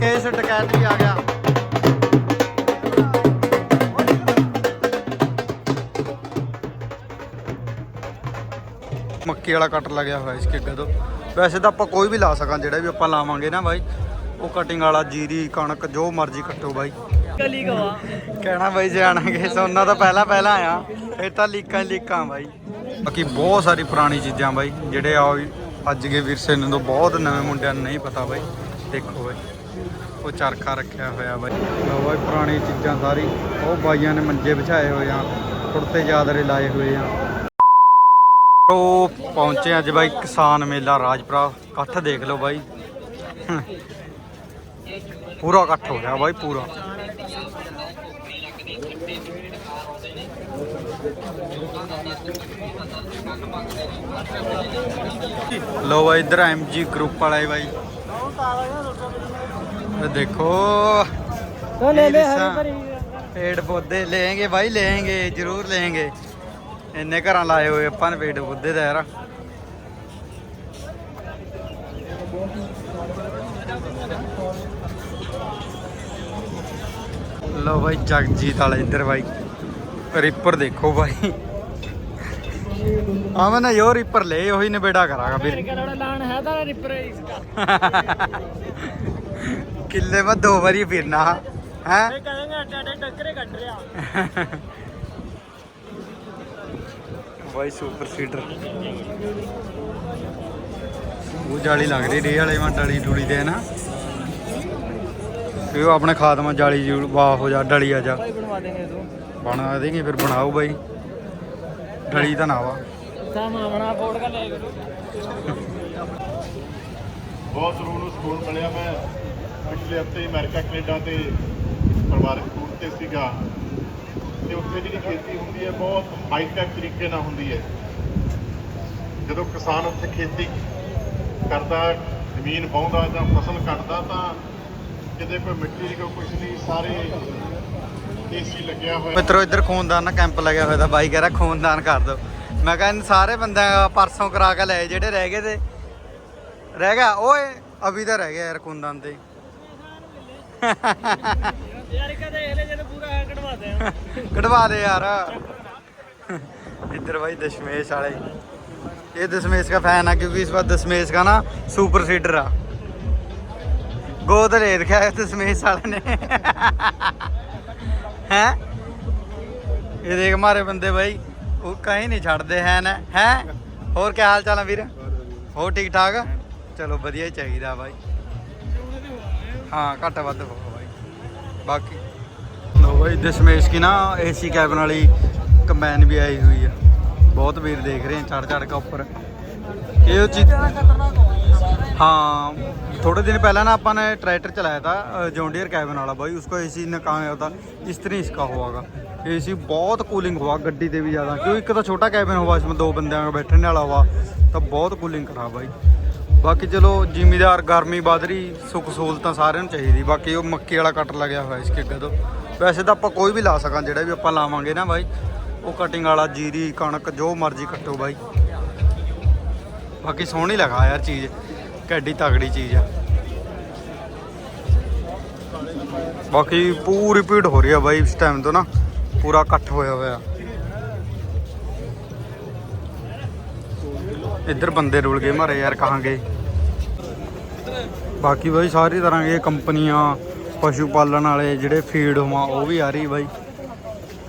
Case ਡਕੈਤ ਵੀ ਆ ਗਿਆ। ਮੱਕੀ ਵਾਲਾ ਕਟਰ ਲੱਗਿਆ ਹੋਇਆ ਇਸ ਕਿੱਗਾ ਤੋਂ। ਵੈਸੇ ਤਾਂ ਆਪਾਂ ਕੋਈ ਵੀ ਲਾ ਸਕਾਂ ਜਿਹੜਾ ਵੀ ਆਪਾਂ ਲਾਵਾਂਗੇ ਨਾ ਬਾਈ ਉਹ ਕਟਿੰਗ ਵਾਲਾ ਜੀਰੀ ਕਣਕ ਜੋ ਮਰਜ਼ੀ ਕੱਟੋ ਬਾਈ। ਕਲੀ ਗਵਾ ਕਹਿਣਾ ਬਾਈ ਜਾਣਾਂਗੇ ਸੋਨਾ ਤਾਂ ਪਹਿਲਾਂ ਪਹਿਲਾਂ ਆਇਆ ਇਹ ਤਾਂ ਲੀਕਾਂ ਹੀ ਲੀਕਾਂ ਬਾਈ। ਬਾਕੀ ਬਹੁਤ ਸਾਰੀ ਪੁਰਾਣੀ ਚੀਜ਼ਾਂ ਬਾਈ ਜਿਹੜੇ ਆ ਅੱਜ ਦੇ ਵਿਰਸੇ ਨੂੰ ਤਾਂ ਬਹੁਤ ਨਵੇਂ ਮੁੰਡਿਆਂ ਨੂੰ ਨਹੀਂ ਪਤਾ ਬਾਈ। ਦੇਖੋ ਬਾਈ। ਉਹ ਚਰਖਾ ਰੱਖਿਆ ਹੋਇਆ ਬਾਈ। ਲਓ ਬਾਈ ਪੁਰਾਣੀ ਚੀਜ਼ਾਂ ਸਾਰੀ। ਉਹ ਬਾਈਆਂ ਨੇ ਮੰਜੇ ਵਿਛਾਏ ਹੋਏ ਆ, ਕੁੜਤੇ ਚਾਦਰੇ ਲਾਏ ਹੋਏ ਆ। ਉਹ ਪਹੁੰਚੇ ਅੱਜ ਬਾਈ ਕਿਸਾਨ ਮੇਲਾ, ਰਾਜਪੁਰਾ। ਇਕੱਠ ਦੇਖ ਲਓ ਬਾਈ। ਪੂਰਾ ਇਕੱਠ ਹੋ ਗਿਆ ਬਾਈ, ਪੂਰਾ। ਲੋ ਬਾਈ, ਇਧਰ ਐਮਜੀ ਗਰੁੱਪ ਵਾਲਾ ਬਾਈ। ਇਹ ਦੇਖੋ तो ले ले ईसा। हरी भरी ਪੇੜ ਪੌਦੇ ਲੈਣਗੇ ਬਾਈ ਲੈਣਗੇ ਜ਼ਰੂਰ ਲੈਣਗੇ ਇੰਨੇ ਘਰਾਂ ਲਾਏ ਹੋਏ ਆਪਾਂ ਨੇ ਪੇੜ ਪੌਦੇ ਦਾ ਯਾਰ ਲੋ ਬਾਈ ਜਗਜੀਤ ਵਾਲਾ ਇੱਧਰ ਬਾਈ ਰਿਪਰ ਦੇਖੋ ਬਾਈ ਆਵੇਂ ਨਾ ਯੋ ਰਿਪਰ ਲੈ ਉਹੀ ਨਿਬੇੜਾ ਕਰਾਂਗਾ ਫਿਰ मेरे का लान है था रिपर इसका ਕਿੱਲੇ ਮੈਂ ਦੋ ਵਾਰੀ ਫਿਰਨਾ ਹੈ ये कहेंगे अड्डे टक्करे कट रहा ਬਾਈ ਸੁਪਰ ਸੀਡਰ ਉਹ ਜਾਲੀ ਲੱਗ ਰਹੀ ਰੇ ਵਾਲੇ ਮਾ ਡਲੀ ਡੁਲੀ ਦੇ ਨਾ ਇਹ ਉਹ ਆਪਣੇ ਖਾਦਮਾ ਜਾਲੀ ਜੂਲ ਵਾਹ ਹੋ ਜਾ ਡਲੀ ਆ ਜਾ भाई बनवा देंगे तो ਬਣਾ ਦੇਂਗੇ ਫਿਰ ਬਣਾਓ ਬਾਈ ਡਲੀ ਤਾਂ ਨਾ ਵਾ सामा बना बोर्ड का ले करो ਬਹੁਤ ਜ਼ਰੂਰ ਨੂੰ ਸਕੂਨ ਮਿਲਿਆ ਮੈਂ ਪਿਛਲੇ ਹਫ਼ਤੇ ਅਮਰੀਕਾ, ਕੈਨੇਡਾ ਤੇ ਪਰਿਵਾਰਕ ਟੂਰ ਤੇ ਸੀਗਾ। ਤੇ ਉੱਥੇ ਜਿਹੜੀ ਖੇਤੀ ਹੁੰਦੀ ਹੈ, ਬਹੁਤ ਹਾਈ ਟੈਕ ਤਰੀਕੇ ਨਾਲ ਹੁੰਦੀ ਹੈ। ਜਦੋਂ ਕਿਸਾਨ ਉੱਥੇ ਖੇਤੀ ਕਰਦਾ, ਜ਼ਮੀਨ ਪਾਉਂਦਾ ਜਾਂ ਫਸਲ ਕੱਟਦਾ, ਤਾਂ ਕਿਤੇ ਕੋਈ ਮਿੱਟੀ ਦੀ ਕੋਈ ਕੁਝ ਨਹੀਂ, ਸਾਰੇ ਏਸੀ ਲੱਗਿਆ ਹੋਇਆ। ਮਿੱਤਰੋ, ਇੱਧਰ ਖੂਨਦਾਨ ਦਾ ਕੈਂਪ ਲੱਗਿਆ ਹੋਇਆ ਤਾਂ ਬਾਈ ਕਹਿ ਰਿਹਾ, ਖੂਨਦਾਨ ਕਰ ਦਿਓ। ਮੈਂ ਕਹਿੰਦਾ ਸਾਰੇ ਬੰਦਿਆਂ ਪਰਸੋਂ ਕਰਾ ਕੇ ਲਏ ਜਿਹੜੇ ਰਹਿ ਗਏ ਤੇ। ਰਹਿ ਗਿਆ, ਓਏ, ਅਭੀ ਤਾਂ ਰਹਿ ਗਿਆ ਯਾਰ ਖੂਨਦਾਨ ਤੇ। यार का देख ले जब पूरा कटवाते हैं ਕਢਵਾ ਦੇ ਯਾਰ ਇੱਧਰ भाई दशमेश वाले ये दशमेश का फैन है क्योंकि इस बार दशमेश का ना सुपर सीडर आ गोद ले रखा है दशमेश वाले ने हैं ये देख हमारे बंदे भाई वो कहीं नहीं छड़ते हैं ना हैं और क्या हाल चाल है वीर हो ठीक ठाक चलो ਵਧੀਆ ਹੀ ਚਾਹੀਦਾ ਬਾਈ ਹਾਂ, ਘੱਟ ਵੱਧ ਹੋਊਗਾ ਬਾਈ। ਬਾਕੀ। ਲੋ ਬਾਈ, ਦਸ਼ਮੇਸ਼ ਕੀ ਨਾ ਏਸੀ ਕੈਬਨ ਵਾਲੀ ਕੰਬਾਈਨ ਵੀ ਆਈ ਹੋਈ ਆ। ਬਹੁਤ ਵੀਰ ਦੇਖ ਰਹੇ ਆ ਚੜ ਚੜ ਕੇ ਉੱਪਰ। ਇਹ ਚੀਜ਼ ਹਾਂ ਥੋੜੇ ਦਿਨ ਪਹਿਲਾਂ ਨਾ ਆਪਾਂ ਨੇ ਟਰੈਕਟਰ ਚਲਾਇਆ ਤਾਂ ਜੌਂਡੀਅਰ ਕੈਬਨ ਵਾਲਾ ਬਾਈ ਉਸ ਉਸਕੋ ਏਸੀ ਨਾ ਕਾਂ ਹੋਤਾ ਇਸ ਤਰ੍ਹਾਂ ਇਸਕਾ ਹੋਗਾ ਏਸੀ ਬਹੁਤ ਕੂਲਿੰਗ ਹੋਆ, ਗੱਡੀ ਤੇ ਵੀ ਜ਼ਿਆਦਾ ਕਿਉਂ ਇੱਕ ਤਾਂ ਛੋਟਾ ਕੈਬਨ ਹੋਵਾ ਇਸਮੇ ਦੋ ਬੰਦਿਆਂ ਦਾ ਬੈਠਣ ਵਾਲਾ ਵਾ ਤਾਂ ਬਹੁਤ ਕੂਲਿੰਗ ਕਰਾ ਬਾਈ। ਬਾਕੀ ਚਲੋ ਜ਼ਿਮੀਦਾਰ ਗਰਮੀ ਵੱਧ ਰਹੀ, ਸੁੱਖ ਸਹੂਲਤਾਂ ਸਾਰਿਆਂ ਨੂੰ ਚਾਹੀਦੀ। ਬਾਕੀ ਉਹ ਮੱਕੀ ਵਾਲਾ ਕੱਟ ਲੱਗਿਆ ਹੋਇਆ ਇਸ ਕਿੱਗਾ ਤੋਂ। ਵੈਸੇ ਤਾਂ ਆਪਾਂ ਕੋਈ ਵੀ ਲਾ ਸਕਾਂ, ਜਿਹੜਾ ਵੀ ਆਪਾਂ ਲਾਵਾਂਗੇ ਨਾ ਬਾਈ, ਉਹ ਕਟਿੰਗ ਵਾਲਾ, ਜੀਰੀ, ਕਣਕ, ਜੋ ਮਰਜ਼ੀ ਕੱਟੋ ਬਾਈ। ਬਾਕੀ ਸੋਹਣੀ ਲਗਾ ਯਾਰ ਚੀਜ਼, ਕੈਡੀ ਤਗੜੀ ਚੀਜ਼ ਆ। ਬਾਕੀ ਪੂਰੀ ਭੀੜ ਹੋ ਰਹੀ ਆ ਬਾਈ ਇਸ ਟਾਈਮ ਤੋਂ ਨਾ, ਪੂਰਾ ਇਕੱਠ ਹੋਇਆ ਹੋਇਆ। ਇੱਧਰ ਬੰਦੇ ਰੁਲ ਗਏ, ਮਾਰੇ ਯਾਰ ਕਹਾਂਗੇ ਬਾਕੀ ਬਾਈ ਸਾਰੀ ਤਰ੍ਹਾਂ ਇਹ ਕੰਪਨੀਆਂ, ਪਸ਼ੂ ਪਾਲਣ ਵਾਲੇ ਜਿਹੜੇ ਫੀਡ ਹੋਵਾਂ, ਉਹ ਵੀ ਆ ਰਹੀ ਬਾਈ।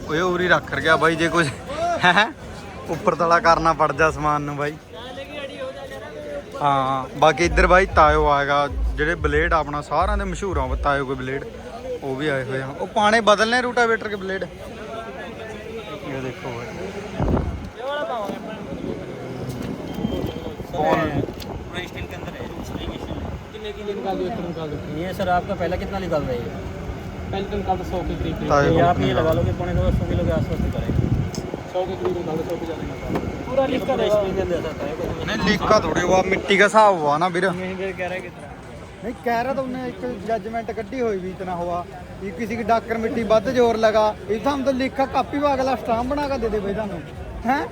ਉਹ ਉਰੀ ਰੱਖ ਰਿਹਾ ਬਾਈ, ਜੇ ਕੁਝ ਹੈ ਉੱਪਰ ਤਲਾ ਕਰਨਾ ਪੜ ਜਾ ਸਮਾਨ ਨੂੰ ਬਾਈ। ਹਾਂ, ਬਾਕੀ ਇੱਧਰ ਬਾਈ ਤਾਇਓ ਆਏਗਾ, ਜਿਹੜੇ ਬਲੇਡ ਆਪਣਾ ਸਾਰਿਆਂ ਦੇ ਮਸ਼ਹੂਰ ਆ ਤਾਇਓ ਕੋਈ ਬਲੇਡ, ਉਹ ਵੀ ਆਏ ਹੋਏ ਆ। ਉਹ ਪਾਣੇ ਬਦਲਨੇ ਰੂਟਾਵੇਟਰ ਕੇ ਬਲੇਡ। ਇਹ ਦੇਖੋ ਬਾਈ। निकाल दो एक निकाल दो ये सर आपका पहला कितना निकाल रहे हैं पहले तो निकाल दो सौ के करीब ताए ये आप ये लगा लोगे पौने दो सौ किलो के आसपास निकलेगा सौ के करीब निकाल दो सौ के ज़्यादा निकाल दो पूरा लिख कर स्टील के अंदर आता है नहीं लीका थोड़ी हुआ मिट्टी का हिसाब हुआ ना ਵੀਰ नहीं फिर कह रहा है कितना नहीं कह रहा था उन्हें एक जजमेंट कड्डी हुई भी इतना हुआ कि किसी की डाकर मिट्टी बद जोर लगा इस हम तो लिखा कापी वा अगला स्टाम्प बना के दे दे भाई थानू हैं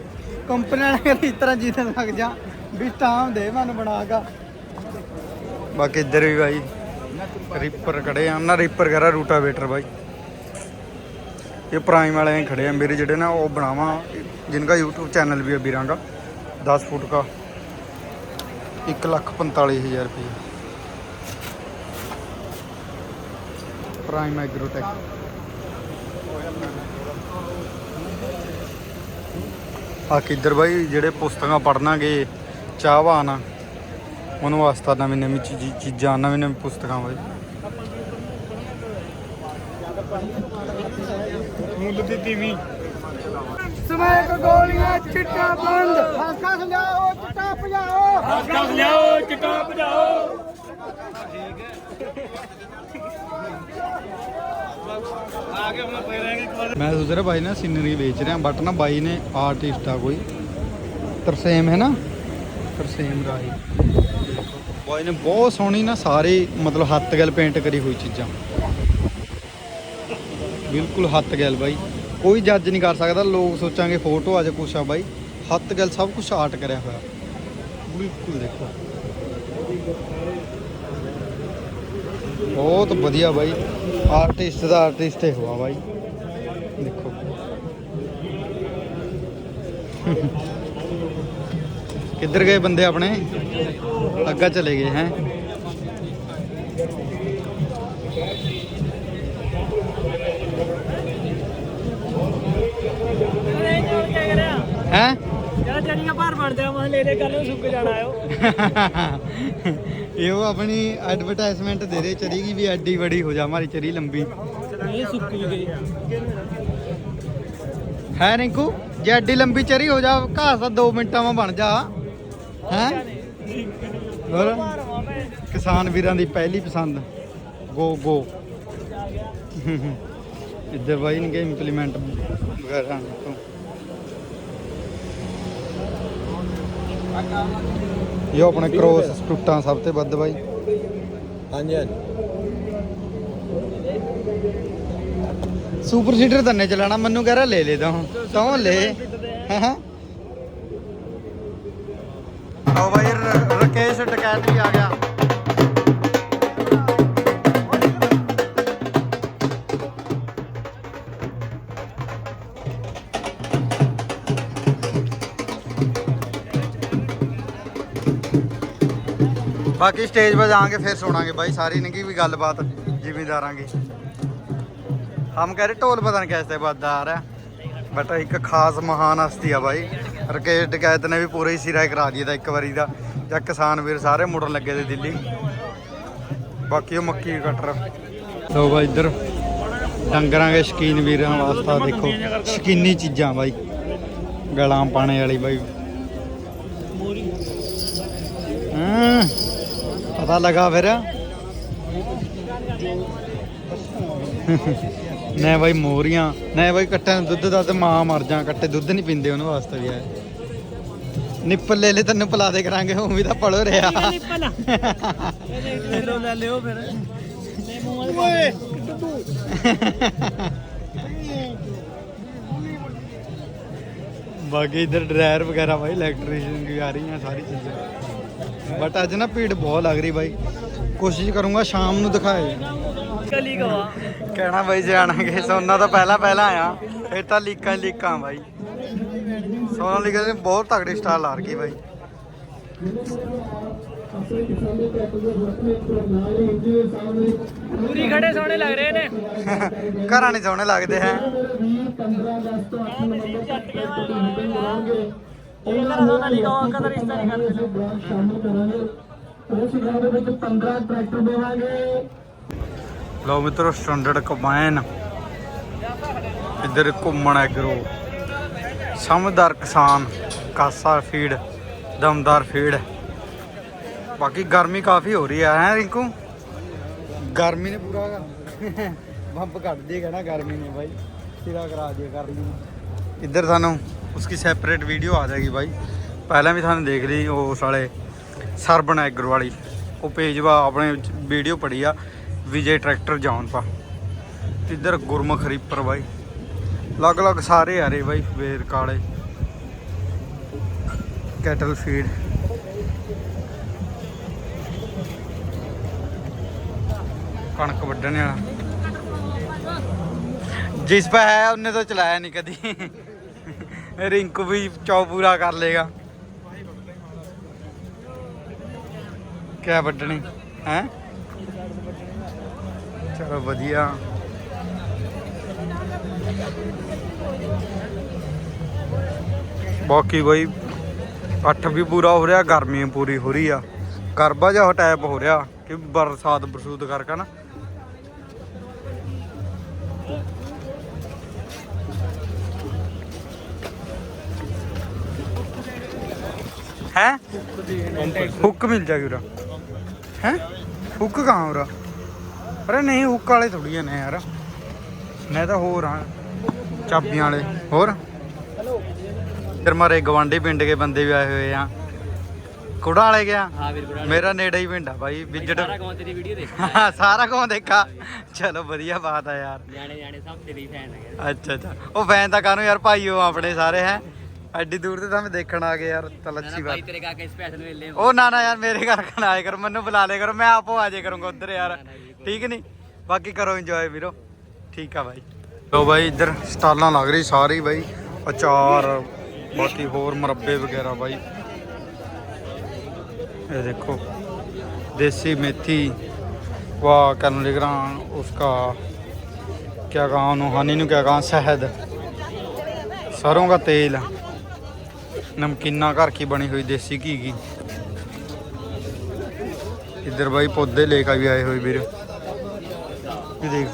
कंपनी वाले कहते इस तरह जीतन लग जा भी स्टाम्प दे मैंने बना ਬਾਕੀ ਇੱਧਰ ਵੀ ਬਾਈ ਰੀਪਰ ਖੜੇ ਆ। ਨਾ ਰੀਪਰ ਕਰਾ ਰੂਟਾਵੇਟਰ ਬਾਈ। ਇਹ ਪ੍ਰਾਈਮ ਵਾਲੇ ਐਂ ਖੜੇ ਆ। ਮੇਰੇ ਜਿਹੜੇ ਨਾ ਉਹ ਬਣਾਵਾ, ਜਿਨ੍ਹਾਂ YouTube ਚੈਨਲ ਵੀ ਹੈ ਵੀਰਾਂ ਦਾ 10 ਫੁੱਟ ਦਾ। 1 ਲੱਖ 45000 ਰੁਪਏ। ਪ੍ਰਾਈਮ ਐਗਰੋਟੈਕ ਆ ਕਿੱਧਰ ਬਾਈ ਜਿਹੜੇ ਪੁਸਤਕਾਂ ਪੜਨਾਂਗੇ ਚਾਹਵਾਨ ਉਹਨਾਂ ਵਾਸਤੇ ਨਵੀਂ ਨਵੀਂ ਚੀਜ਼- ਨਵੀਂ ਨਵੀਂ ਪੁਸਤਕਾਂ ਬਾਈ। ਮੁੱਲ ਦੀ ਤੀਵੀਂ ਸਮੈਕ ਗੋਲੀਆਂ ਚਿੱਟਾ ਬੰਦ। ਹਸਕਾ ਲਿਆਓ ਚਿੱਟਾ ਭਜਾਓ। ਹਸਕਾ ਲਿਆਓ ਚਿੱਟਾ ਭਜਾਓ। ਮੈਂ ਸੋਚ ਰਿਹਾ ਬਾਈ ਨਾ ਸੀਨਰੀ ਵੇਚ ਰਿਹਾ ਬਟ ਨਾ ਬਾਈ ਨੇ ਆਰਟਿਸਟ ਆ ਕੋਈ। ਤਰਸੇਮ ਹੈ ਨਾ? ਤਰਸੇਮ ਰਾਹੀ। ਬਾਈ ਨੇ ਬਹੁਤ ਸੋਹਣੀ ਨਾ ਸਾਰੇ ਮਤਲਬ ਹੱਥ ਗਲ ਪੇਂਟ ਕਰੀ ਹੋਈ ਚੀਜ਼ਾਂ। ਬਿਲਕੁਲ ਹੱਥ ਗਲ ਬਾਈ। ਕੋਈ ਜੱਜ ਨਹੀਂ ਕਰ ਸਕਦਾ, ਲੋਕ ਸੋਚਾਂਗੇ ਫੋਟੋ ਆ ਜਾਂ ਕੁਛ ਆ ਬਾਈ। ਹੱਥ ਗੈਲ ਸਭ ਕੁਝ ਆਰਟ ਕਰਿਆ ਹੋਇਆ। ਬਿਲਕੁਲ ਦੇਖੋ। ਬਹੁਤ ਵਧੀਆ ਬਾਈ। ਆਰਟਿਸਟ ਦਾ ਆਰਟਿਸਟ ਹੀ ਹੋਆ ਬਾਈ। ਦੇਖੋ। ਕਿੱਧਰ ਗਏ ਬੰਦੇ ਆਪਣੇ? ਅੱਗਾ ਚਲੇ ਗਏ ਹੈ? ਹੈ? ਯਾਰ ਜੜੀਆਂ ਭਾਰ ਬਣਦੇ ਆ ਮੈਂ ਲੈ ਲੈ ਕਰ ਲਓ ਸੁੱਕ ਜਾਣਾ ਆਇਓ ਇਹ ਉਹ ਆਪਣੀ ਐਡਵਰਟਾਈਜ਼ਮੈਂਟ ਦੇ ਦੇ ਚਰੀ ਕੀ ਵੀ ਐਡੀ ਬੜੀ ਹੋ ਜਾ ਹਮਾਰੀ ਚਰੀ ਲੰਬੀ। ਇਹ ਸੁੱਕ ਗਈ। ਹੈ ਰਿੰਕੂ ਜੇ ਐਡੀ ਲੰਬੀ ਚਰੀ ਹੋ ਜਾ ਘਾਸ ਤਾਂ 2 ਮਿੰਟਾਂ ਵਿੱਚ ਬਣ ਜਾ। ਹੈ? ਹੋਰ? ਕਿਸਾਨ ਵੀਰਾਂ ਦੀ ਪਹਿਲੀ ਪਸੰਦ। ਗੋ ਗੋ। ਇੱਧਰ ਬਾਈ ਨੇ ਇੰਪਲੀਮੈਂਟ ਵਗੈਰਾ ਇਹ ਆਪਣੇ ਕ੍ਰੋਸ ਸਟੂਟਾਂ ਸਭ ਤੋਂ ਵੱਧ ਬਾਈ। ਹਾਂਜੀ ਹਾਂਜੀ। ਸੁਪਰ ਸੀਡਰ ਤੰਨੇ ਚਲਾਣਾ ਮੈਨੂੰ ਕਹਿ ਰਿਹਾ ਲੈ ਲੈ ਤਾਂ ਹੁਣ। ਤੂੰ ਲੈ। ਹਾਂ? ਰਕੇਸ਼ ਟਕੈਤ ਵੀ ਆ ਗਿਆ ਬਾਕੀ ਸਟੇਜ 'ਤੇ ਜਾਾਂਗੇ ਫਿਰ ਸੁਣਾਂਗੇ ਬਾਈ ਸਾਰੀ ਨਿੱਕੀ ਵੀ ਗੱਲਬਾਤ ਜ਼ਿਮੀਦਾਰਾਂ ਦੀ हम कह रहे ढोल पता नहीं कैसे बजदा आ रहा है बट एक खास महान हस्ती आ भाई ਰਕੇਸ਼ ਡਕੈਤ ਨੇ ਵੀ ਪੂਰਾ ਹੀ ਸਿਰਾ ਕਰਾ ਦਿਆ ਦਾ ਇੱਕ ਵਾਰੀ ਦਾ। ਜਾਂ ਕਿਸਾਨ ਵੀਰ ਸਾਰੇ ਮੁੜਨ ਲੱਗੇ ਤੇ ਦਿੱਲੀ। ਬਾਕੀ ਉਹ ਮੱਕੀ ਕਟਰ। ਲੋ ਬਾਈ ਇੱਧਰ। ਡੰਗਰਾਂ ਦੇ ਸ਼ਕੀਨ ਵੀਰਾਂ ਵਾਸਤਾ ਦੇਖੋ। ਸ਼ਕੀਨੀ ਚੀਜ਼ਾਂ ਬਾਈ। ਗਲਾਂ ਪਾਣੇ ਵਾਲੀ ਬਾਈ। ਪਤਾ ਲਗਾ ਫਿਰ। ਨਾ ਬਾਈ ਮੋਰੀਆਂ ਨਾ ਬਾਈ ਕੱਟਿਆਂ ਨੂੰ ਦੁੱਧ ਦਾ ਤੇ ਮਾਂ ਮਰ ਜਾ ਕੱਟੇ ਦੁੱਧ ਨਹੀਂ ਪੀਂਦੇ ਉਹਨਾਂ ਵਾਸਤੇ ਵੀ ਹੈ ਨਿੱਪਲ ਲੈ ਲੈ ਤੈਨੂੰ ਪਿਲਾ ਦੇ ਕਰਾਂਗੇ ਉਹ ਵੀ ਤਾਂ ਪੜੋ ਰਿਹਾ। ਨਿੱਪਲ ਲੈ ਲਓ ਲੈ ਲਿਓ ਫਿਰ। ਲੈ ਮੂੰਹ ਵਾਲੇ ਬਾਕੀ ਇਧਰ ਡਰਾਇਰ ਵਗੈਰਾ ਬਾਈ ਇਲੈਕਟ੍ਰੀਸ਼ੀਅਨ ਵੀ ਆ ਰਹੀਆਂ ਸਾਰੀ ਚੀਜ਼ਾਂ। ਬਟ ਅੱਜ ਨਾ ਭੀੜ ਬਹੁਤ ਲੱਗ ਰਹੀ ਬਾਈ। ਕੋਸ਼ਿਸ਼ ਕਰੂੰਗਾ ਸ਼ਾਮ ਨੂੰ ਦਿਖਾਏ। ਕਲੀ ਗਵਾ ਕਹਿਣਾ ਬਾਈ ਜਾਣਾਂਗੇ ਸੋਨਾ ਤਾਂ ਪਹਿਲਾਂ ਪਹਿਲਾਂ ਆਇਆ। ਫਿਰ ਤਾਂ ਲੀਕਾਂ ਲੀਕਾਂ ਬਾਈ। ਸੋਨਾ ਲੀਕਾਂ ਨੇ ਬਹੁਤ ਤਗੜੀ ਸਟਾਰ ਲਾ ਰਖੀ ਬਾਈ। ਪੂਰੀ ਖੜੇ ਸੋਹਣੇ ਲੱਗ ਰਹੇ ਨੇ। ਘਰਾਂ ਨਹੀਂ ਸੋਹਣੇ ਲੱਗਦੇ ਹੈ। ਇਹ ਮੇਰਾ ਦੋਨਾਂ ਲਈ ਗਵਾ ਕਦਰ ਰਿਸ਼ਤਾ ਨਹੀਂ ਕਰਦੇ ਲਓ ਮਿੱਤਰੋ ਸਟੈਂਡਰਡ ਕੰਬਾਈਨ ਇੱਧਰ ਘੁੰਮਣ ਐਗਰੋ। ਸਮਝਦਾਰ ਕਿਸਾਨ ਕਾਸਾ ਫੀਡ ਦਮਦਾਰ ਫੀਡ ਬਾਕੀ ਗਰਮੀ ਕਾਫੀ ਹੋ ਰਹੀ ਹੈ ਹੈ ਰਿੰਕੂ? ਗਰਮੀ ਨੇ ਪੂਰਾ ਬੰਬ ਕੱਢ ਦੇਗਾ ਨਾ ਗਰਮੀ ਨੇ ਬਾਈ। ਸਿਰਾ ਕਰਾ ਦਿਆ ਗਰਮੀ ਇੱਧਰ ਸਾਨੂੰ ਉਸकी ਸੈਪਰੇਟ ਵੀਡੀਓ ਆ ਜਾਏਗੀ ਬਾਈ। ਪਹਿਲਾਂ ਵੀ ਤੁਹਾਨੂੰ ਦੇਖ ਲਈ ਉਸ ਵਾਲੇ ਸਰਬਨ ਐਗਰ ਵਾਲੀ। ਉਹ ਪੇਜ ਵਾ ਆਪਣੇ ਵੀਡੀਓ ਪੜੀ ਆ। ਵਿਜੇ ਟਰੈਕਟਰ ਜਾਉਣ ਪਾ ਇੱਧਰ ਗੁਰਮੁਖ ਰੀਪਰ ਬਾਈ ਅਲੱਗ ਅਲੱਗ ਸਾਰੇ ਆ ਰਹੇ ਬਾਈ ਵੇਰ ਕਾਲੇ ਕੈਟਲ ਫੀਡ ਕਣਕ ਵੱਢਣ ਵਾਲਾ ਜਿਸ ਪੇ ਹੈ ਉਹਨੇ ਤਾਂ ਚਲਾਇਆ ਨਹੀਂ ਕਦੀ ਰਿੰਕੂ ਵੀ ਚੌ ਪੂਰਾ ਕਰ ਲੇਗਾ ਕਿਆ ਵੱਢਣੀ ਹੈ ਚਲੋ ਵਧੀਆ। ਬਾਕੀ ਬਈ ਅੱਠ ਵੀ ਪੂਰਾ ਹੋ ਰਿਹਾ ਗਰਮੀ ਪੂਰੀ ਹੋ ਰਹੀ ਆ। ਕਰਬਾ ਜਿਹਾ ਟਾਈਪ ਹੋ ਰਿਹਾ ਕਿ ਬਰਸਾਤ ਬਰਸੂਤ ਕਰਕੇ ਨਾ। ਹੈ? ਹੁੱਕ ਮਿਲ ਜਾਗੀ ਉਰਾ। ਹੈ? ਹੁੱਕ ਕਹਾਂ ਉਰਾ? ਅਰੇ ਨਹੀਂ ਹੁੱਕ ਵਾਲੇ ਥੋੜੀਆਂ ਨੇ ਯਾਰ। ਮੈਂ ਤਾਂ ਹੋਰ ਆ ਚਾਬੀਆਂ ਵਾਲੇ। ਹੋਰ? ਫਿਰ ਮਾਰੇ ਗਵਾਂਢੀ ਪਿੰਡ ਕੇ ਬੰਦੇ ਵੀ ਆਏ ਹੋਏ ਆ। ਕੁੜਾ ਵਾਲੇ ਗਿਆ? ਹਾਂ ਵੀਰ ਬੜਾ ਮੇਰਾ ਨੇੜੇ ਹੀ ਪਿੰਡ ਆ ਬਾਈ ਵਿਜਟ ਸਾਰਾ ਤੇਰੀ ਵੀਡੀਓ ਦੇਖ। ਸਾਰਾ ਕੁਝ ਦੇਖਾ। ਚਲੋ ਵਧੀਆ ਬਾਤ ਆ ਯਾਰ। ਨਿਆਣੇ ਨਿਆਣੇ ਸਭ ਤੇਰੀ ਫੈਨ ਹੈਗੇ। ਅੱਛਾ ਅੱਛਾ। ਉਹ ਫੈਨ ਤਾਂ ਕਾਹਨੂੰ ਯਾਰ ਭਾਈ ਉਹ ਆਪਣੇ ਸਾਰੇ ਹੈ? ਐਡੀ ਦੂਰ ਤੇ ਤਾਂ ਮੈਂ ਦੇਖਣ ਆ ਗਿਆ ਯਾਰ ਤਾਂ ਨਾ ਲੱਛੀ ਭਾਈ ਬਾਤ ਤੇਰੇ ਕਾਕੇ ਸਪੈਸ਼ਲ ਵੇਲੇ ਉਹ ਨਾ ਨਾ ਯਾਰ ਮੇਰੇ ਘਰ ਖਾਣਾ ਆਏ ਕਰੋ ਮੈਨੂੰ ਬੁਲਾ ਲਿਆ ਕਰੋ ਮੈਂ ਆਪੋ ਆ ਜਾਇਆ ਕਰੂੰਗਾ ਉਧਰ ਯਾਰ ਠੀਕ ਨਹੀਂ ਬਾਕੀ ਕਰੋ ਇੰਜੋਏ ਵੀਰੋ ਠੀਕ ਆ ਬਾਈ ਲੋ ਬਾਈ ਇੱਧਰ ਸਟਾਲਾਂ ਲੱਗ ਰਹੀ ਸਾਰੀ ਬਾਈ ਅਚਾਰ ਬਾਕੀ ਹੋਰ ਮੁਰੱਬੇ ਵਗੈਰਾ ਬਾਈ ਇਹ ਦੇਖੋ देसी मेथी वाह कैलोरीग्राम उसका क्या कहा उन्होंने हनी नु क्या कहा शहद सरों का तेल ਨਮਕੀਨਾ ਘਰ ਕੀ ਬਣੀ ਹੋਈ, ਦੇਸੀ ਘੀ ਕੀ? ਇੱਧਰ ਬਾਈ ਪੌਦੇ ਲੈ ਕੇ ਵੀ ਆਏ ਹੋਏ ਵੀਰ। ਇਹ ਦੇਖ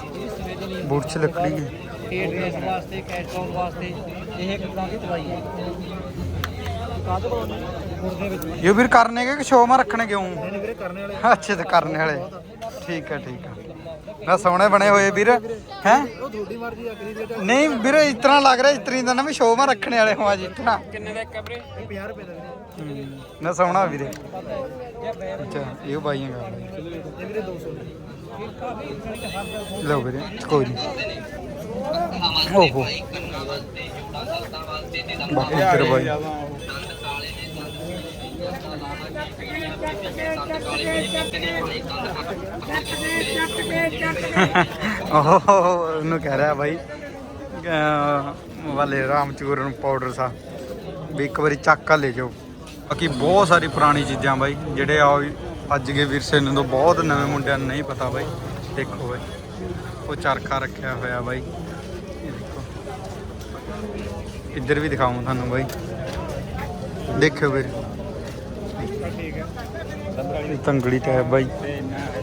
ਬੁਰਛ ਲੱਕੜੀ ਹੈ। ਇਹ ਡਰੈਸ ਵਾਸਤੇ ਕੈਟਲੌਗ ਵਾਸਤੇ, ਇਹ ਇੱਕ ਤਰ੍ਹਾਂ ਦੀ ਦਵਾਈ ਹੈ। ਕਾਹਦੇ ਕੋਲ ਇਹ ਵੀਰ ਕਰਨੇ ਕੇ ਸ਼ੋਅ ਮਾ ਰੱਖਣੇ ਕਿਉਂ? ਇਹਨੇ ਵੀਰੇ ਕਰਨੇ ਵਾਲੇ ਅੱਛੇ ਤੇ ਕਰਨੇ ਵਾਲੇ। ਠੀਕ ਹੈ ਠੀਕ ਹੈ ਨਾ ਸੋਹਣੇ ਬਣੇ ਹੋਏ ਵੀਰ। ਹੈ? ਉਹ ਤੁਹਾਡੀ ਮਰਜ਼ੀ ਆ ਕਰੀ ਦੇ ਨਹੀਂ ਵੀਰ ਇਸ ਤਰ੍ਹਾਂ ਲੱਗ ਰਿਹਾ ਇਸ ਤਰ੍ਹਾਂ ਦਾ ਨਾ ਵੀ ਸ਼ੋਅ ਮਾ ਰੱਖਣੇ ਵਾਲੇ ਹੋ ਇਤਨਾ ਕਿੰਨੇ ਦਾ ਇੱਕ ਆ ਵੀਰੇ? 50 ਰੁਪਏ ਦਾ ਵੀਰੇ ਨਾ ਸੋਹਣਾ ਵੀਰੇ। ਅੱਛਾ ਇਹ ਬਾਈਆਂ ਇਹ ਵੀਰੇ 200 ਲਓ ਵੀਰੇ ਕੋਈ ਨਹੀਂ ਓਹੋ। ਬਾਕੀ ਤੇਰੇ ਬਾਈ। ਓਹ, ਉਹਨੂੰ ਕਹਿ ਰਿਹਾ ਬਾਈ, ਅਹ ਵਾਲੇ ਰਾਮਚੂਰਨ ਪਾਊਡਰ ਸਾ। ਵੀ ਇੱਕ ਵਾਰੀ ਚੱਕ ਕੇ ਲੈ ਜਾਓ। ਬਾਕੀ ਬਹੁਤ ਸਾਰੀ ਪੁਰਾਣੀ ਚੀਜ਼ਾਂ ਬਾਈ, ਜਿਹੜੇ ਆ ਅੱਜ ਦੇ ਵਿਰਸੇ ਨੂੰ ਤਾਂ ਬਹੁਤ ਨਵੇਂ ਮੁੰਡਿਆਂ ਨੂੰ ਨਹੀਂ ਪਤਾ ਬਾਈ। ਦੇਖੋ ਬਾਈ, ਉਹ ਚਰਖਾ ਰੱਖਿਆ ਹੋਇਆ ਬਾਈ। ਇਹ ਦੇਖੋ। ਇੱਧਰ ਵੀ ਦਿਖਾਉਂ ਤੁਹਾਨੂੰ ਬਾਈ। ਦੇਖਿਓ ਵੀਰ। ਤੰਗੜੀ ਟੈਪ ਬਾਈ।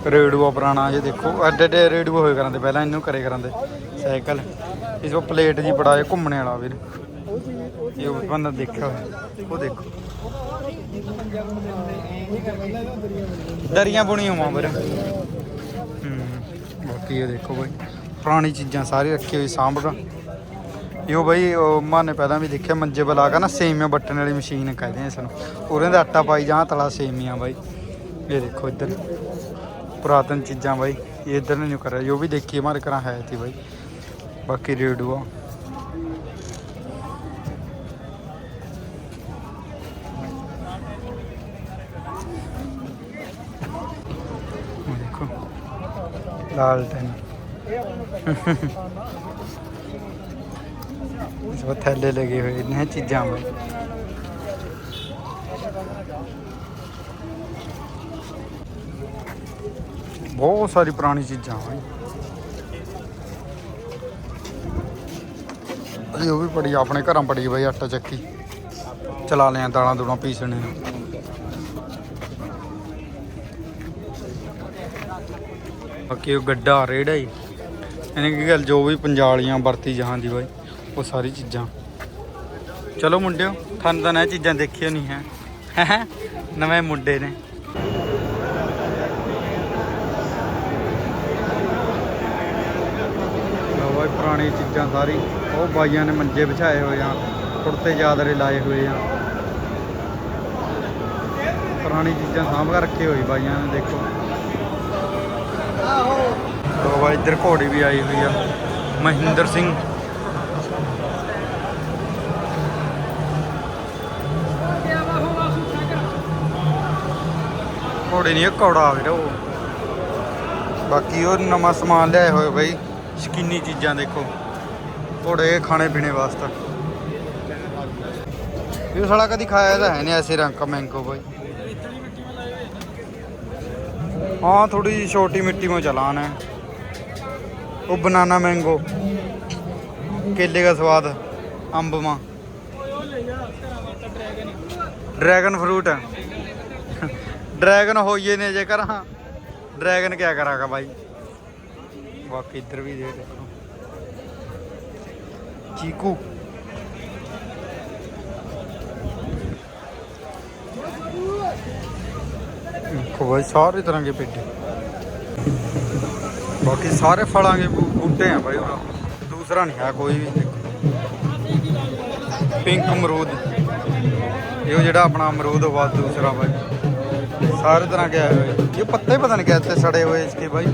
ਰੇਡੂਆ ਪੁਰਾਣਾ ਜੇ ਦੇਖੋ। ਐਡੇ ਐਡੇ ਰੇਡੂਆ ਹੋਏ ਕਰਾਂਦੇ, ਪਹਿਲਾਂ ਇਹਨੂੰ ਕਰੇ ਕਰਾਂਦੇ। ਸਾਈਕਲ। ਇਸ ਕੋ ਪਲੇਟ ਜੀ ਬੜਾ ਹੈ ਘੁੰਮਣੇ ਵਾਲਾ ਵੀਰ। ਇਹ ਉਹ ਬੰਦਾ ਦੇਖਿਆ ਹੋਇਆ। ਉਹ ਦੇਖੋ। ਦਰੀਆਂ ਬੁਣੀ ਹੋਵਾਂ ਵੀਰ। ਬਾਕੀ ਇਹ ਦੇਖੋ ਬਾਈ। ਪੁਰਾਣੀ ਚੀਜ਼ਾਂ ਸਾਰੀ ਰੱਖੀ ਹੋਈ ਸਾਂਭਗਾ ਇਹੋ ਬਾਈ, ਉਹ ਮਾਨੇ ਪਹਿਲਾਂ ਵੀ ਦੇਖਿਆ, ਮੰਜੇ ਬਲਾ ਕੇ ਨਾ ਸੇਮੀਆਂ ਬੱਟਣ ਵਾਲੀ ਮਸ਼ੀਨ ਕਹਿੰਦੇ ਆ ਇਸ ਨੂੰ ਉਹਦੇ ਦਾ ਆਟਾ ਪਾਈ ਜਾਂ ਤਲਾ ਸੇਮੀਆਂ ਬਾਈ। ਇਹ ਦੇਖੋ ਇੱਧਰ। ਪੁਰਾਤਨ ਚੀਜ਼ਾਂ ਬਾਈ, ਇਹ ਇੱਧਰ ਨਹੀਂ ਕਰਿਆ। ਜੋ ਵੀ ਦੇਖੀ ਹਮਾਰੇ ਘਰਾਂ ਹੈ ਤੀ ਬਾਈ। ਬਾਕੀ ਰੇਡੂਆ। ਉਹ ਦੇਖੋ। ਲਾਲਟਨ ਜੋ ਥੈਲੇ ਲਗੇ ਹੋਏ ਨੇ ਚੀਜ਼ਾਂ ਬਹੁਤ ਸਾਰੀ ਪੁਰਾਣੀ ਚੀਜ਼ਾਂ ਬਾਈ ਅਰੇ ਉਹ ਵੀ ਪੜੀ ਆਪਣੇ ਘਰਾਂ ਪੜੀ ਬਈ ਆਟਾ ਚੱਕੀ। ਚਲਾ ਲਿਆ ਦਾਲਾਂ ਦੂਲਾਂ ਪੀਸਣੇ ਨੂੰ। ਬਾਕੀ ਉਹ ਗੱਡਾ ਰੇੜਾ ਹੀ। ਇਹਨੇ ਕੀ ਗੱਲ, ਜੋ ਵੀ ਪੰਜਾਲੀਆਂ ਵਰਤੀ ਜਹਾਂ ਦੀ ਬਾਈ, ਉਹ ਸਾਰੀ ਚੀਜ਼ਾਂ। ਚਲੋ ਮੁੰਡਿਓ, ਤੁਹਾਨੂੰ ਤਾਂ ਇਹ ਚੀਜ਼ਾਂ ਦੇਖੀਆਂ ਨਹੀਂ ਹੈ, ਹੈਂ? ਨਵੇਂ ਮੁੰਡੇ ਨੇ ਲਓ ਬਾਈ ਚੀਜ਼ਾਂ ਸਾਰੀ, ਉਹ ਬਾਈਆਂ ਨੇ ਮੰਜੇ ਵਿਛਾਏ ਹੋਏ ਆ, ਕੁੜਤੇ ਚਾਦਰੇ ਲਾਏ ਹੋਏ ਆ। ਪੁਰਾਣੀ ਚੀਜ਼ਾਂ ਸਾਂਭ ਕੇ ਰੱਖੀ ਹੋਈ ਬਾਈਆਂ ਨੇ, ਦੇਖੋ। ਲੋ ਬਾਈ, ਇੱਧਰ ਘੋੜੀ ਵੀ ਆਈ ਹੋਈ ਆ, ਮਹਿੰਦਰ ਸਿੰਘ। ਘੋੜੇ ਨਹੀਂ ਇਹ ਘੋੜਾ ਵੀਰੇ। ਉਹ ਬਾਕੀ ਉਹ ਨਵਾਂ ਸਮਾਨ ਲਿਆਏ ਹੋਏ ਬਈ। ਸ਼ਕੀਨੀ ਚੀਜ਼ਾਂ ਦੇਖੋ ਘੋੜੇ ਖਾਣੇ ਪੀਣੇ ਵਾਸਤੇ ਇਹ ਸਾਲਾ ਕਦੀ ਖਾਇਆ ਤਾਂ ਹੈ ਨਹੀਂ ਐਸੇ ਰੰਗ ਕਾ ਮੈਂਗੋ ਬਾਈ हाँ थोड़ी सी छोटी मिट्टी में चलान है वो बनाना मैंगो केले का स्वाद अंब में ड्रैगन फ्रूट है ड्रैगन हो ये ने जेकर हाँ ड्रैगन क्या करागा भाई ਬਾਕੀ ਇੱਧਰ ਵੀ ਦੇ ਦੇਖੋ ਚੀਕੂ। ਕੋਈ ਸਾਰੇ ਤਰ੍ਹਾਂ ਦੇ ਪੇਡੇ ਬਾਕੀ ਸਾਰੇ ਫਲਾਂ ਦੇ ਬੂਟੇ ਆ ਭਾਈ ਦੂਸਰਾ ਨਹੀਂ ਹੈ ਕੋਈ ਵੀ। ਪਿੰਕ ਅਮਰੂਦ। ਇਹ ਜਿਹੜਾ ਆਪਣਾ ਅਮਰੂਦ ਬਾਅਦ ਦੂਸਰਾ ਬਾਈ। ਸਾਰੇ ਤਰ੍ਹਾਂ ਕੇ ਆਏ ਹੋਏ ਇਹ ਪੱਤੇ ਪਤਾ ਨਹੀਂ ਕਿੱਥੇ ਸੜੇ ਹੋਏ ਇਸਕੇ ਬਾਈ।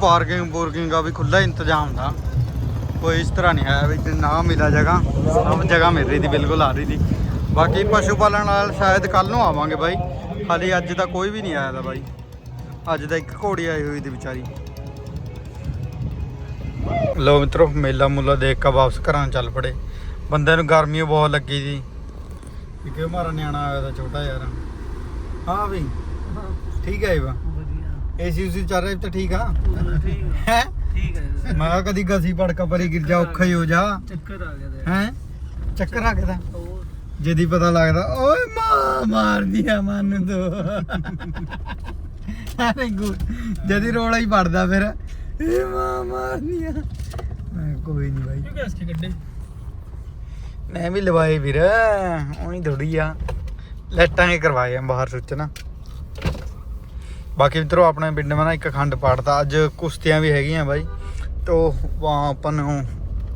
ਪਾਰਕਿੰਗ ਪੂਰਕਿੰਗ ਦਾ ਵੀ ਖੁੱਲਾ ਇੰਤਜ਼ਾਮ ਦਾ। ਕੋਈ ਇਸ ਤਰ੍ਹਾਂ ਨਹੀਂ ਆਇਆ ਵੀ ਨਾ ਮਿਲਾ ਜਗ੍ਹਾ ਸਭ ਜਗ੍ਹਾ ਮਿਲ ਰਹੀ ਦੀ ਬਿਲਕੁਲ ਆ ਰਹੀ ਦੀ ਬਾਕੀ ਪਸ਼ੂ ਪਾਲਣ ਨਾਲ ਸ਼ਾਇਦ ਕੱਲ ਨੂੰ ਆਵਾਂਗੇ ਬਾਈ। ਹਾਲੇ ਅੱਜ ਤਾਂ ਕੋਈ ਵੀ ਨਹੀਂ ਆਇਆ ਦਾ ਬਾਈ। ਅੱਜ ਤਾਂ ਇੱਕ ਘੋੜੀ ਆਈ ਹੋਈ ਦੀ ਵਿਚਾਰੀ। ਲੋ ਮਿੱਤਰੋ ਮੇਲਾ ਮੂਲਾ ਦੇਖ ਕੇ ਵਾਪਸ ਘਰਾਂ ਚੱਲ ਪੜੇ। ਬੰਦੇ ਨੂੰ ਗਰਮੀ ਬਹੁਤ ਲੱਗੀ ਜੀ। ਕਿਉਂਕਿ ਮਾਰਾ ਨਿਆਣਾ ਆਇਆ ਦਾ ਛੋਟਾ ਯਾਰ। ਹਾਂ ਵੀ ਠੀਕ ਹੈ ਇਹ ਵਾ ਏਸੀ ਉਸੀ ਚੱਲ ਰਿਹਾ ਤਾਂ ਠੀਕ ਆ। ਹੈ? ਠੀਕ ਹੈ ਮੈਂ ਕਿਹਾ ਕਦੀ ਗਸੀ ਪੜਕਾ ਪਰੇ ਗਿਰ ਜਾ ਔਖਾ ਹੀ ਹੋ ਜਾ। ਚੱਕਰ ਆ ਗਿਆ ਹੈ? ਚੱਕਰ ਆ ਗਿਆ ਜਦੀ ਪਤਾ ਲੱਗਦਾ ਓਏ ਮਾਂ ਮਾਰਦੀ ਆ ਮਨ ਦੋ ਅਰੇ ਗੁੱਡ ਜਦੀ ਰੋਲਾ ਹੀ ਪੜਦਾ ਫਿਰ। ਏ ਮਾਂ ਮਾਰਦੀ ਆ ਮੈਂ ਕੋਈ ਨਹੀਂ ਬਾਈ। ਕਿਉਂ ਗੈਸ ਕੇ ਕੱਢੇ? ਮੈਂ ਵੀ ਲਵਾਏ ਵੀਰ ਉਹੀ ਥੋੜੀ ਆ। ਲੈਟਾਂ ਹੀ ਕਰਵਾਏ ਆ ਬਾਹਰ ਸੁੱਚ ਨਾ। ਬਾਕੀ ਮਿੱਤਰੋ, ਆਪਣੇ ਪਿੰਡ ਮੈਂ ਨਾ ਇੱਕ ਅਖੰਡ ਪਾਠ ਦਾ ਅੱਜ ਕੁਸ਼ਤੀਆਂ ਵੀ ਹੈਗੀਆਂ ਬਾਈ। ਤੋ ਵਾਂ ਆਪਾਂ ਨੂੰ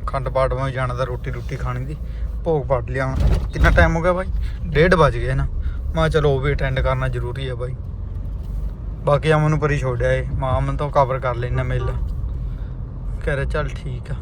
ਖੰਡ ਪਾਠ ਮਾ ਜਾਣਾ ਦਾ ਰੋਟੀ ਰੋਟੀ ਖਾਣੀ ਦੀ। ਭੋਗ ਪਾਟ ਲਿਆ ਕਿੰਨਾ ਟਾਈਮ ਹੋ ਗਿਆ ਬਾਈ? 1:30 ਵੱਜ ਗਏ ਨਾ। ਮੈਂ ਕਿਹਾ ਚਲੋ, ਉਹ ਵੀ ਅਟੈਂਡ ਕਰਨਾ ਜ਼ਰੂਰੀ ਹੈ ਬਾਈ। ਬਾਕੀ ਅਮਨ ਨੂੰ ਪਰੀ ਛੋੜਿਆ ਏ। ਮਾਂ, ਅਮਨ ਤੋਂ ਕਵਰ ਕਰ ਲੈਣਾ ਮੇਲਾ। ਕਹਿ ਰਿਹਾ, ਚੱਲ ਠੀਕ ਆ।